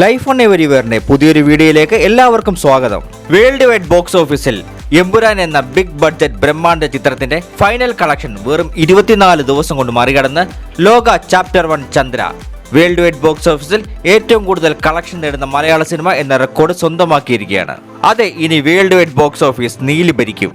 Life on എവരിവെയറിന്റെ പുതിയൊരു വീഡിയോയിലേക്ക് എല്ലാവർക്കും സ്വാഗതം. വേൾഡ് വൈഡ് ബോക്സ് ഓഫീസിൽ എമ്പുരാൻ എന്ന ബിഗ് ബഡ്ജറ്റ് ബ്രഹ്മാണ്ഡ ചിത്രത്തിന്റെ ഫൈനൽ കളക്ഷൻ വെറും ഇരുപത്തിനാല് ദിവസം കൊണ്ട് മറികടന്ന് Lokah chapter one Chandra. World wide box ഓഫീസിൽ ഏറ്റവും കൂടുതൽ കളക്ഷൻ നേടുന്ന മലയാള സിനിമ എന്ന റെക്കോർഡ് സ്വന്തമാക്കിയിരിക്കുകയാണ്. അതെ ഇനി world wide box office Neeli ഭരിക്കും.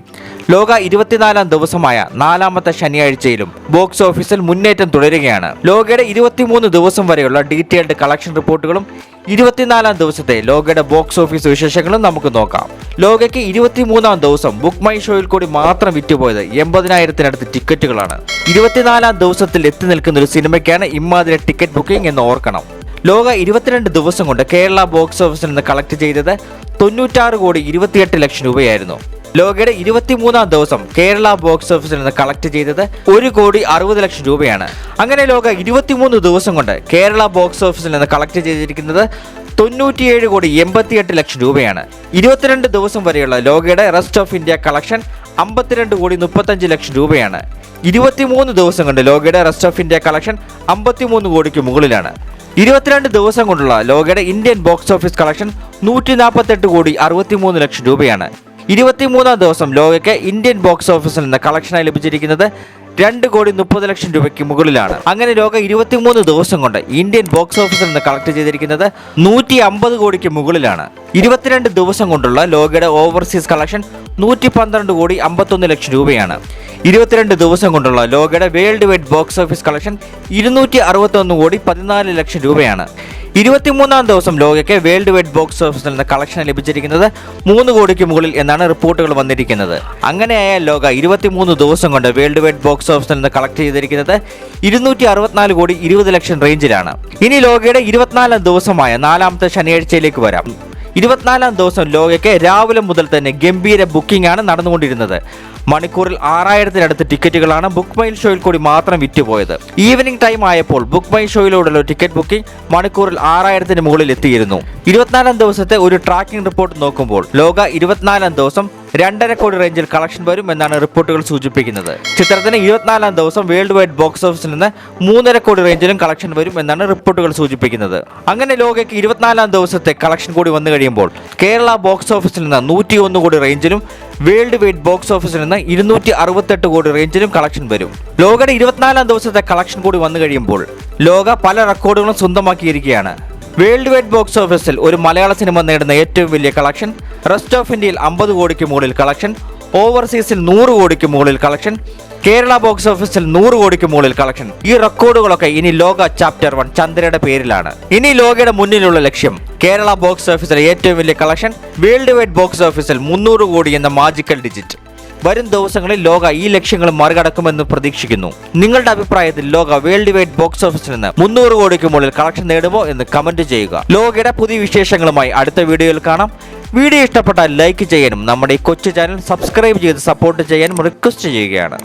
ലോക ഇരുപത്തിനാലാം ദിവസമായ നാലാമത്തെ ശനിയാഴ്ചയിലും ബോക്സ് ഓഫീസിൽ മുന്നേറ്റം തുടരുകയാണ്. ലോകയുടെ ഇരുപത്തിമൂന്ന് ദിവസം വരെയുള്ള ഡീറ്റെയിൽഡ് കളക്ഷൻ റിപ്പോർട്ടുകളും ഇരുപത്തിനാലാം ദിവസത്തെ ലോകയുടെ ബോക്സ് ഓഫീസ് വിശേഷങ്ങളും നമുക്ക് നോക്കാം. ലോകയ്ക്ക് ഇരുപത്തിമൂന്നാം ദിവസം ബുക്ക് മൈ ഷോയിൽ കൂടി മാത്രം വിറ്റുപോയത് എൺപതിനായിരത്തിനടുത്ത് ടിക്കറ്റുകളാണ്. ഇരുപത്തിനാലാം ദിവസത്തിൽ എത്തി നിൽക്കുന്ന ഒരു സിനിമയ്ക്കാണ് ഇമ്മാതിരി ടിക്കറ്റ് ബുക്കിംഗ് എന്ന് ഓർക്കണം. ലോക ഇരുപത്തിരണ്ട് ദിവസം കൊണ്ട് കേരള ബോക്സ് ഓഫീസിൽ നിന്ന് കളക്ട് ചെയ്തത് തൊണ്ണൂറ്റാറ് കോടി ഇരുപത്തിയെട്ട് ലക്ഷം രൂപയായിരുന്നു. ലോകയുടെ ഇരുപത്തിമൂന്നാം ദിവസം കേരള ബോക്സ് ഓഫീസിൽ നിന്ന് കളക്ട് ചെയ്തത് ഒരു കോടി അറുപത് ലക്ഷം രൂപയാണ്. അങ്ങനെ ലോക ഇരുപത്തിമൂന്ന് ദിവസം കൊണ്ട് കേരള ബോക്സ് ഓഫീസിൽ നിന്ന് കളക്ട് ചെയ്തിരിക്കുന്നത് തൊണ്ണൂറ്റിയേഴ് കോടി എൺപത്തിയെട്ട് ലക്ഷം രൂപയാണ്. ഇരുപത്തിരണ്ട് ദിവസം വരെയുള്ള ലോകയുടെ റെസ്റ്റ് ഓഫ് ഇന്ത്യ കളക്ഷൻ അമ്പത്തിരണ്ട് കോടി മുപ്പത്തഞ്ച് ലക്ഷം രൂപയാണ്. ഇരുപത്തിമൂന്ന് ദിവസം കൊണ്ട് ലോകയുടെ റെസ്റ്റ് ഓഫ് ഇന്ത്യ കളക്ഷൻ അമ്പത്തിമൂന്ന് കോടിക്ക് മുകളിലാണ്. ഇരുപത്തിരണ്ട് ദിവസം കൊണ്ടുള്ള ലോകയുടെ ഇന്ത്യൻ ബോക്സ് ഓഫീസ് കളക്ഷൻ നൂറ്റി നാൽപ്പത്തെട്ട് കോടി അറുപത്തിമൂന്ന് ലക്ഷം രൂപയാണ്. ഇരുപത്തിമൂന്നാം ദിവസം ലോകയ്ക്ക് ഇന്ത്യൻ ബോക്സ് ഓഫീസിൽ നിന്ന് കളക്ഷനായി ലഭിച്ചിരിക്കുന്നത് രണ്ട് കോടി മുപ്പത് ലക്ഷം രൂപയ്ക്ക് മുകളിലാണ്. അങ്ങനെ ലോക ഇരുപത്തിമൂന്ന് ദിവസം കൊണ്ട് ഇന്ത്യൻ ബോക്സ് ഓഫീസിൽ നിന്ന് കളക്ട് ചെയ്തിരിക്കുന്നത് നൂറ്റി അമ്പത് കോടിക്ക് മുകളിലാണ്. ഇരുപത്തിരണ്ട് ദിവസം കൊണ്ടുള്ള ലോകയുടെ ഓവർസീസ് കളക്ഷൻ നൂറ്റി പന്ത്രണ്ട് കോടി അമ്പത്തൊന്ന് ലക്ഷം രൂപയാണ്. ഇരുപത്തിരണ്ട് ദിവസം കൊണ്ടുള്ള ലോകയുടെ world wide box office collection ഇരുന്നൂറ്റി അറുപത്തൊന്ന് കോടി പതിനാല് ലക്ഷം രൂപയാണ്. ഇരുപത്തിമൂന്നാം ദിവസം ലോകയ്ക്ക് വേൾഡ് വൈഡ് ബോക്സ് ഓഫീസിൽ നിന്ന് കളക്ഷൻ ലഭിച്ചിരിക്കുന്നത് മൂന്ന് കോടിക്ക് മുകളിൽ എന്നാണ് റിപ്പോർട്ടുകൾ വന്നിരിക്കുന്നത്. അങ്ങനെയായാൽ ലോക ഇരുപത്തിമൂന്ന് ദിവസം കൊണ്ട് വേൾഡ് വൈഡ് ബോക്സ് ഓഫീസിൽ നിന്ന് കളക്ട് ചെയ്തിരിക്കുന്നത് ഇരുന്നൂറ്റി അറുപത്തിനാല് കോടി ഇരുപത് ലക്ഷം റേഞ്ചിലാണ്. ഇനി ലോകയുടെ ഇരുപത്തിനാലാം ദിവസമായ നാലാമത്തെ ശനിയാഴ്ചയിലേക്ക് വരാം. ഇരുപത്തിനാലാം ദിവസം ലോകയ്ക്ക് രാവിലെ മുതൽ തന്നെ ഗംഭീര ബുക്കിംഗ് ആണ് നടന്നുകൊണ്ടിരുന്നത്. മണിക്കൂറിൽ ആറായിരത്തിനടുത്ത് ടിക്കറ്റുകളാണ് ബുക്ക് മൈൽ ഷോയിൽ കൂടി മാത്രം വിറ്റുപോയത്. ഈവനിംഗ് ടൈം ആയപ്പോൾ ബുക്ക് മൈ ഷോയിലൂടെയുള്ള ടിക്കറ്റ് ബുക്കിംഗ് മണിക്കൂറിൽ ആറായിരത്തിന് മുകളിൽ എത്തിയിരുന്നു. ഇരുപത്തിനാലാം ദിവസത്തെ ഒരു ട്രാക്കിംഗ് റിപ്പോർട്ട് നോക്കുമ്പോൾ ലോക ഇരുപത്തിനാലാം ദിവസം രണ്ടര കോടി റേഞ്ചിൽ കളക്ഷൻ വരും എന്നാണ് റിപ്പോർട്ടുകൾ സൂചിപ്പിക്കുന്നത്. ചിത്രത്തിന് ഇരുപത്തിനാലാം ദിവസം വേൾഡ് വൈഡ് ബോക്സ് ഓഫീസിൽ നിന്ന് മൂന്നര കോടി റേഞ്ചിലും കളക്ഷൻ വരും എന്നാണ് റിപ്പോർട്ടുകൾ സൂചിപ്പിക്കുന്നത്. അങ്ങനെ ലോകയ്ക്ക് ഇരുപത്തിനാലാം ദിവസത്തെ കളക്ഷൻ കൂടി വന്നു കഴിയുമ്പോൾ കേരള ബോക്സ് ഓഫീസിൽ നിന്ന് നൂറ്റി ഒന്ന് കോടി റേഞ്ചിലും വേൾഡ് വൈഡ് ബോക്സ് ഓഫീസിൽ നിന്ന് ഇരുന്നൂറ്റി അറുപത്തെട്ട് കോടി റേഞ്ചിലും കളക്ഷൻ വരും. ലോകയുടെ ഇരുപത്തിനാലാം ദിവസത്തെ കളക്ഷൻ കൂടി വന്നു കഴിയുമ്പോൾ ലോക പല റെക്കോർഡുകളും സ്വന്തമാക്കിയിരിക്കുകയാണ്. വേൾഡ് വൈഡ് ബോക്സ് ഓഫീസിൽ ഒരു മലയാള സിനിമ നേടുന്ന ഏറ്റവും വലിയ കളക്ഷൻ റെസ്റ്റ് ഓഫ് ഇന്ത്യയിൽ അമ്പത് കോടിക്ക് മുകളിൽ കളക്ഷൻ ഓവർസീസിൽ നൂറ് കോടിക്ക് മുകളിൽ കളക്ഷൻ കേരള ബോക്സ് ഓഫീസിൽ നൂറ് കോടിക്ക് മുകളിൽ കളക്ഷൻ. ഈ റെക്കോർഡുകളൊക്കെ ഇനി ലോക ചാപ്റ്റർ വൺ ചന്ദ്രയുടെ പേരിലാണ്. ഇനി ലോകയുടെ മുന്നിലുള്ള ലക്ഷ്യം കേരള ബോക്സ് ഓഫീസിലെ ഏറ്റവും വലിയ കളക്ഷൻ വേൾഡ് വൈഡ് ബോക്സ് ഓഫീസിൽ മുന്നൂറ് കോടി എന്ന മാജിക്കൽ ഡിജിറ്റ് വരും ദിവസങ്ങളിൽ ലോക ഈ ലക്ഷ്യങ്ങൾ മറികടക്കുമെന്ന് പ്രതീക്ഷിക്കുന്നു. നിങ്ങളുടെ അഭിപ്രായത്തിൽ ലോക വേൾഡ് വൈഡ് ബോക്സ് ഓഫീസിൽ നിന്ന് മുന്നൂറ് കോടിക്ക് മുകളിൽ കളക്ഷൻ നേടുമോ എന്ന് കമന്റ് ചെയ്യുക. ലോകയുടെ പുതിയ വിശേഷങ്ങളുമായി അടുത്ത വീഡിയോയിൽ കാണാം. വീഡിയോ ഇഷ്ടപ്പെട്ടാൽ ലൈക്ക് ചെയ്യാനും നമ്മുടെ ഈ കൊച്ചു ചാനൽ സബ്സ്ക്രൈബ് ചെയ്ത് സപ്പോർട്ട് ചെയ്യാനും റിക്വസ്റ്റ് ചെയ്യുകയാണ്.